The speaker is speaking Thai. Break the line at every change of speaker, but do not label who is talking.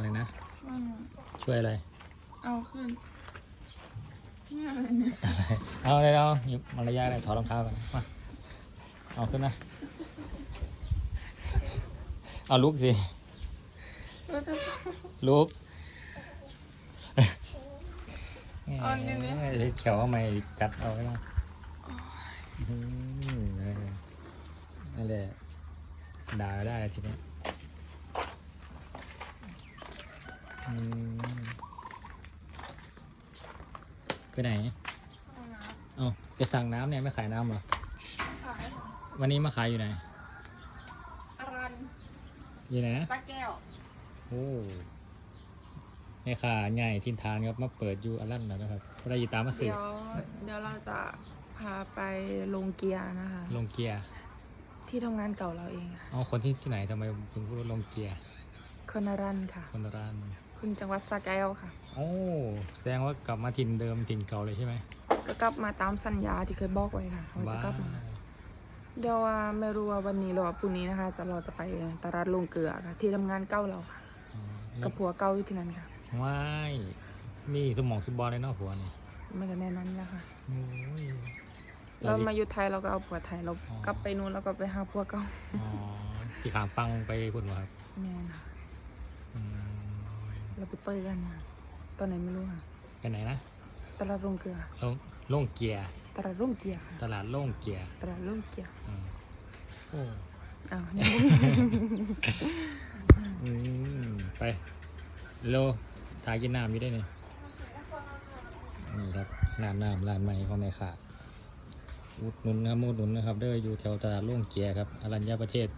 อะไรนะ
อืม
ช่วยอะไร
เอาขึ้นนี่อะไรเนี่ย
เอาเลยเอาหยิบมารยาทเลยถอดรองเท้าก่อนมาเอาขึ้นนะ เอาลุกสิ
เราจะ
ลุก
เอาอันนี้ดิ
เอ้ยเขียวทำไมกัดเอาไว้ล่ะอืมเออนั่นแหละด่าได้ทีนี้อืม ไปไหน
เอาน้
เอ้าจะสั่งน้ำเนี่ยไม่ขายน้ำเหรอำ
ขาย
วันนี้มาขายอยู่ไหน
อรัน
อยู่ไหนนะ
ตาแก้ว
โอ้แม่ค้าใหญ่ทินทานครับมาเปิดอยู่อันลั่นแล้วนะครับก็ได้ยินตามมาสื
เดี๋
บ
ยวเดี๋ยวเราจะพาไปลงเกียร์นะคะ
ลงเกียร์
ที่ทำงานเก่าเราเองค่ะ
เอาคนที่ที่ไหนทำไมถึงพูดว่าลงเกียร์
คนอรันค่ะ
คนร้าน
คุณจังหวัดสระแก้วค่ะ
โอ้แสดงว่ากลับมาถิ่นเดิมถิ่นเก่าเลยใช่ไหม
ก็กลับมาตามสัญญาที่เคยบอกไว้ค่ะว่าจะ
บ้าก
ลับมา เดี๋ยวว่าไม่รู้ว่าวันนี้หรือว่าพรุ่งนี้นะคะจะเราจะไปตลาดลงเกลือค่ะ ที่ทำงานเก่าเราค่ะ
อ๋อ
กับผัวเก่าอยู่ที่นั่นค่ะ
ว้ายนี่สมองสุบอลเลยเนาะผัวนี่
ไม่ก็แน่นอนแล้วค่ะ
โอ้ย
เรามาอยู่ไทยเราก็เอาผัวไทยเรา
อ๋อ
กลับไปนู้นเราก็ไปหาผัวเก่า
อ๋อที่ขามฟังไปคุณวะครับ
แม่นค่ะ
อืม
เราไปเจอกันค่ะตอนไหนไม่รู้ค่ะ
ไปไหนนะ
ตลาดลงเกลือ
ลงลงเกียร์
ตลาดลงเกียร์ค่ะ
ตลาดลงเกียร์
ตลาดลงเกียร์
อืมโอ้
อ้าวเนี่ย
อืมไปโลถ่ายกินน้ำอยู่ได้นี่นี่ครับร้านน้ำร้านใหม่ของแม่ขาอุดหนุนนะครับอุดหนุนนะครับ เด้ออยู่แถวตลาดโล่งเกียร์ครับอรัญญประเทศ